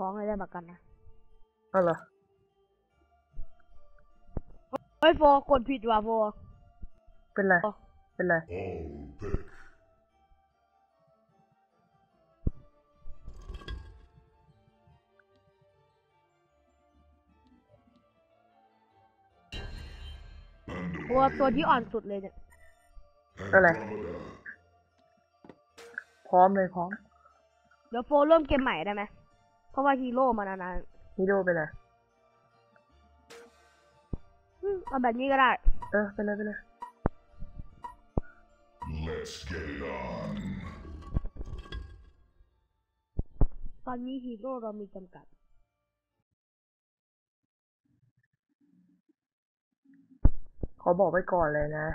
ของเลยได้ประกันนะก็เหรอเฮ้ยโฟกดผิดว่ะโฟเป็นไรอ๋อเป็นไร All pick. ตัวตัวที่อ่อนสุดเลยเนี่ย อะไร Andromeda. พร้อมเลยพร้อม เดี๋ยวโฟเริ่มเกมใหม่ได้ไหม เพราะว่าฮีโร่มานานฮีโร่ไปเลยๆอืมเอาแบบนี้ก็ได้ เออ ไปเลยไปเลย Let's get it on. ตอนนี้ฮีโร่เรามีจำกัดขอบอกไว้ก่อนเลยนะ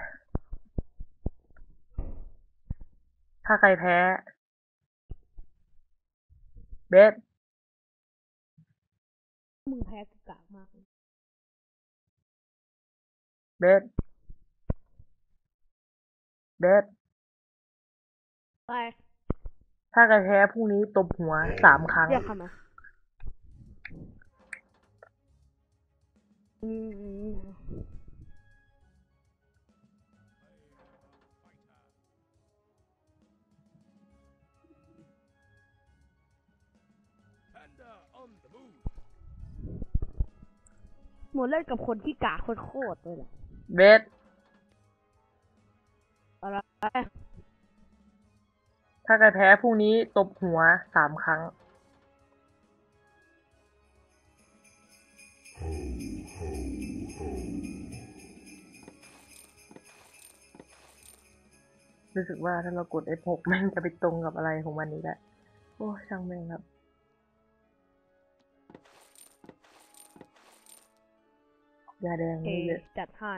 ถ้าใครแพ้ เบส มึงแพ้กูกากมากเลยเบสเบสไปถ้าใครแพ้พรุ่งนี้ตบหัวสามครั้ง เรียกเขามาอืม หมดเล่นกับคนที่กากโคตรๆเลยแหละเบสอะไรถ้าใครแพ้พรุ่งนี้ตบหัวสามครั้ง รู้สึกว่าถ้าเรากด F6 แม่งจะไปตรงกับอะไรของมันนี้แหละ โอ้ ช่างแม่งครับ ยาแดงเอนี่เยอะจัดให้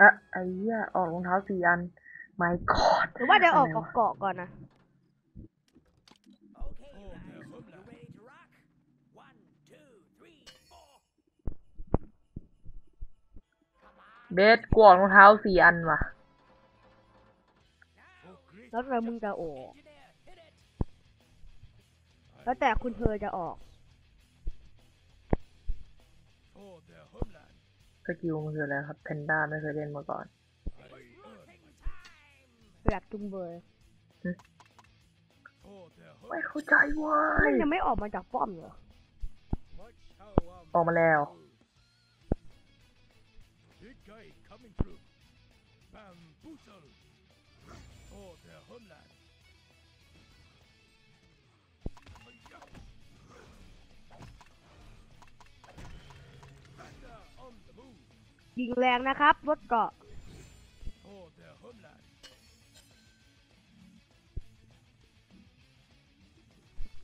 อะไอ้เหี้ยออกรองเท้าสี่อันไม่กอดหรือว่าเดี๋ยวออกเกาะๆก่อนนะเบสกูออกรองเท้าสี่อันว่ะ แล้วแต่มึงจะออก แล้วแต่คุณเธอจะออก สกิลมันคืออะไรครับเพนด้าไม่เคยเล่นมาก่อนอยากจุงเบยไม่เข้าใจเว้มันยยังไม่ออกมาจากป้อมเหรอ ออกมาแล้ว Big guy coming through. Bamboozle. For their homeland. ยิงแรงนะครับรถเกาะ For their homeland.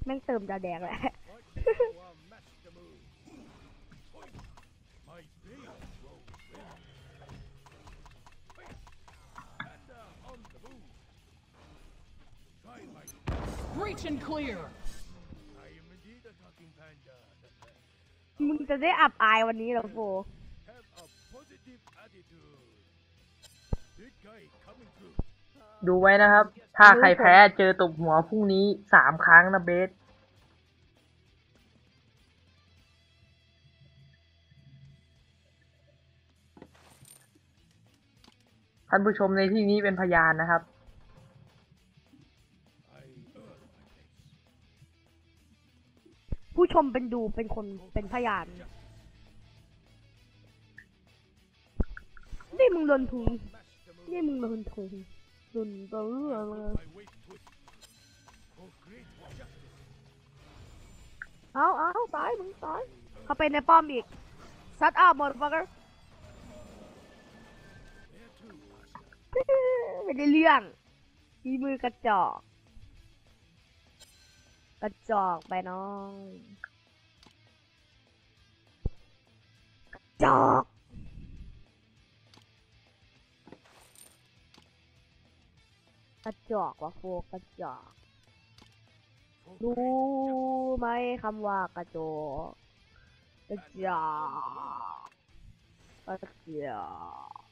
แม่งเติมดาแดงแหละ Our master move. My blade will win. Panda on the move. Try my. Breach and clear. I am indeed a talking panda. มึงจะได้อับอายวันนี้เหรอโฟ ดูไว้นะครับ ถ้าใครแพ้เจอตบหัวพรุ่งนี้สามครั้งนะเบสท่านผู้ชมในที่นี้เป็นพยานนะครับ I earn my place. ผู้ชมเป็นดูเป็นคนเป็นพยาน นี่มึงโดนทุน Master move. นี่มึงโดนทุนโดนตัวเรืองเลยเอาเอาตายมึงตายเขาไปในป้อมอีกซัดอัพหมดฟักเกอร์ไม่ได้เรื่องมีมือกระจอก กระจอกไปน้อง กระจอก กระจอกว่ะโฟกระจอกรู้ไหมคำว่ากระจกกระจอกกระจอก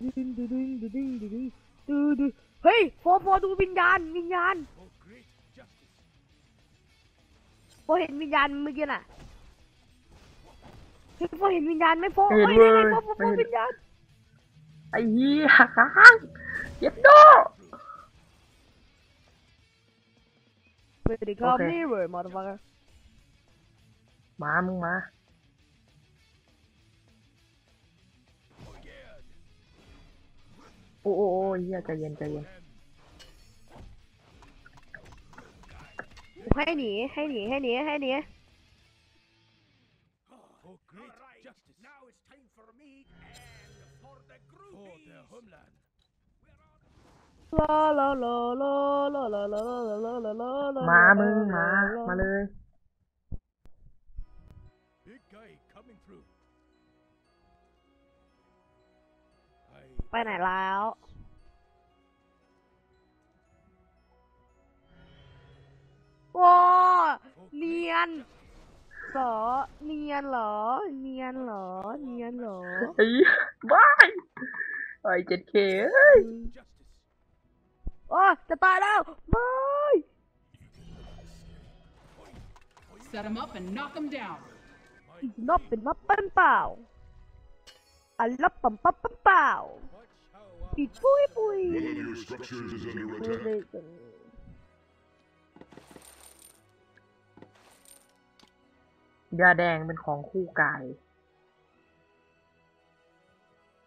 ดึงดึงดึงดึงดึงเฮ้ยโฟโฟดูวิญญาณวิญญาณ For โฟเห็นวิญญาณเมื่อกี้น่ะ เฮ้ยโฟเห็นวิญญาณไหมโฟเห็นเฮ้ยเว้นี่ยไงโฟโฟโฟเห็นวิญญาณไอ้เหี้ยค้างเย็ดโดเฮ้ยดิคอมโอเคนี่เว้ยมอเตอร์ฟังมา มึงมาโอ้โอ้โอ้เหี้ยใจเย็นใจเย็นให้หนีให้หนีให้หนีให้หนี ลาลาลาลาลาลาลาลาลาลาลาลามามึงมา มาเลย Big guy coming through. I ไปไหนแล้ว ว้าเนียนเหรอเนียนเหรอ เนียนเหรอ เนียนเหรอ ไอ้บ้าย ไอ้เจ็ดเคเอ้ย justice. โอ้จะตายแล้วไม่ Set him up and knock him down. นบเป็นมับปั้นเปล่าอันลับปั๊มปั๊มปั๊มเปล่า Watch how I ปิดปุ้ยปุ้ย One of your structures is under ปุ้ย attack. เลยจัง ยาแดงเป็นของคู่กาย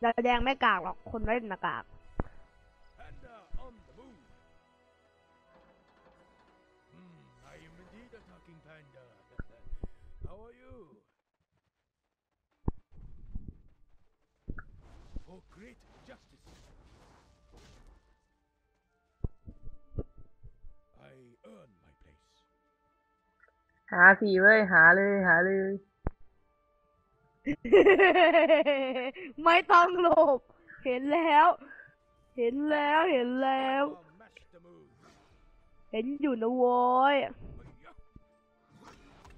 เราแดงไม่กากหรอก คนเล่นนะกากหาสิเลยหาเลย หาเลย ไม่ต้องหลบ เห็นแล้ว เห็นแล้วเห็นแล้ว Our master move. เห็นอยู่นะโว้ย Hi-ya.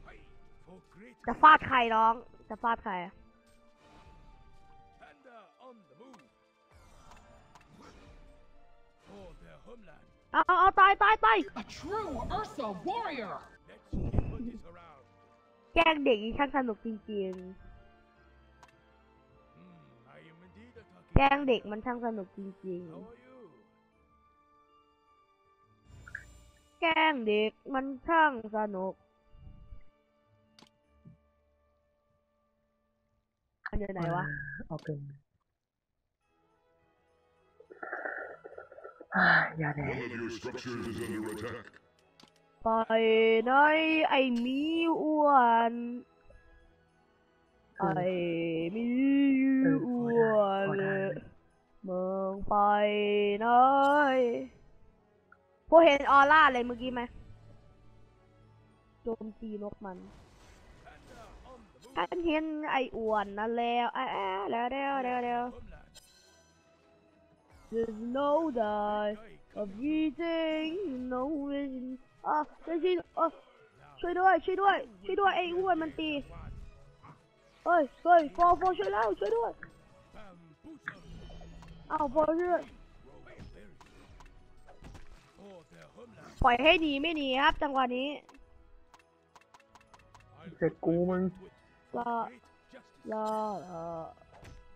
Hi. For great จะฟาดใครน้อง จะฟาดใคร panda on the move. For their homeland. เอาเอาเอาตายตายตาย A true Ursa warrior. Let's see what is around. แกล้งเด็กนี่ช่างสนุกจริง Hmm, กล้งเด็กมันช่างสนุกจริง How are you? ๆแกล้งเด็กมันช่างสนุกอันอยู่ไหนวะ เอาเป็นอ่ายาแดง One of your structures is under attack. ไปไหนไอ้หมีอ้วนไอ้หมีอ้วน เมืองไปไหนพวกเห็นออร่าอะไรเมื่อกี้ไหมโจมตีนกมันฉันเห็นไอ้อ้วนนั่นแล้วอะอะแล้วแล้วแล้วแล้ว There's no die of eating no vision อะช่วยช่วยอะช่วยด้วยช่วยด้วยช่วยด้วยไอ้อ้วนมันตีเฮ้ยเฮ้ยโฟโฟช่วยแล้วช่วยด้วย Bamboozle. อ้าวโฟช่วย For their homeland. ปล่อยให้หนีไม่หนีครับ จังหวะนี้ I'll เสร็จกูมึง with ลา great justice. ลาลา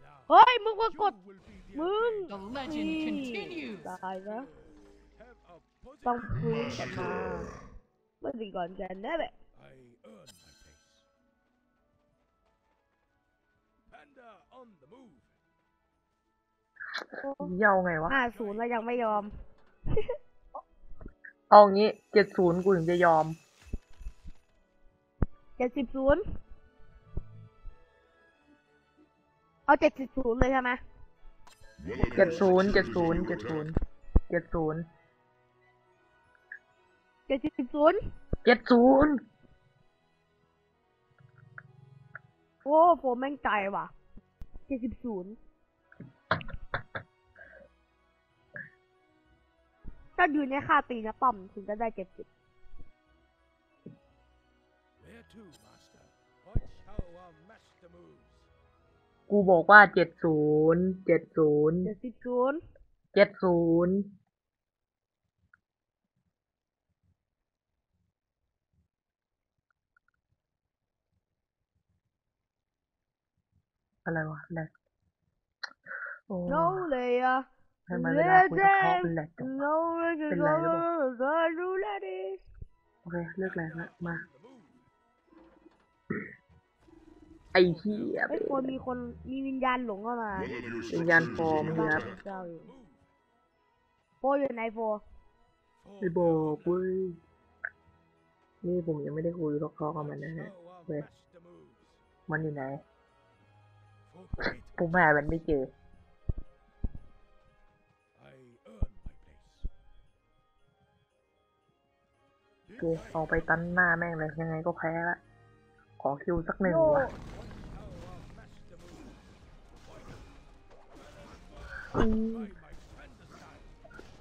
Now, เฮ้ย มึงมากด you will be the มึง The legend นี่ continues. ตายซะ have a ต้อง positive. ฟื้นกลับมาเมื่อดีก่อนกันนะแบบ เยี่ยวไงวะห้าศูนย์แล้วยังไม่ยอม เอางี้เจ็ดศูนย์กูถึงจะยอมเจ็ดสิบศูนย์เอาเจ็ดสิบศูนย์เลยใช่ไหม One of เจ็ด your ศูนย์เจ็ด structures ศูนย์ is เจ็ด under ศูนย์ attack. เจ็ดศูนย์เจ็ดสิบศูนย์เจ็ดศูนย์โอ้โฟมแม่งใจว่ะเจ็ดสิบศูนย์ ถ้าอยู่ในค่าตีนะป้อมถึงจะได้เจ็ดสิบ Where to, master? Watch how our master moves. กูกูบอกว่าเจ็ดศูนย์เจ็ดศูนย์เจ็ดสิบศูนย์เจ็ดศูนย์อะไรวะแหลกโอ้โนเลยอะ ทำไมเวลาคุยกับเขาเป็นแหลกจังโนเลยเป็นไรหรือเปล่าก็รู้แล้วดิโอเคเลือกแหลกละมา ไอ้เหี้ยไอ้ยคนมีคนมีวิญญาณหลงเข้ามา One of your วิญญาณฟอร์ม structures ครับเจ้าอยู่โฟอยู่ไหนโฟไม่บอกเว้ยนี่ผมยังไม่ได้คุยทอกๆกับมันนะฮะเว้ยมันอยู่ไหนผมหามันไม่เจอ เคเอาไปตันหน้าแม่งเลยยังไงก็แพ้ละ ขอคิวสักหนึ่งโย่ว่ะอืม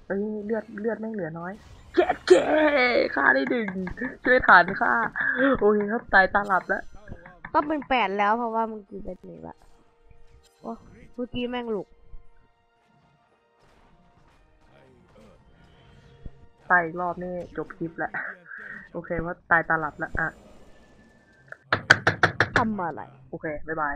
เอ้ยเลือดเลือดแม่งเหลือน้อยเจ๊เจ๊ฆ่าได้หนึ่งช่วยฐานฆ่าโอเคครับตายตาหลับแล้วก็เป็นแปดแล้วเพราะว่าเมื่อกี้เป็นหนึ่งละโอ้เมื่อกี้แม่งหลุกตายอีกรอบนี่จบคลิปแหละ โอเคว่าตายตาหลับแล้วอะทำอะไร โอเค บ๊ายบาย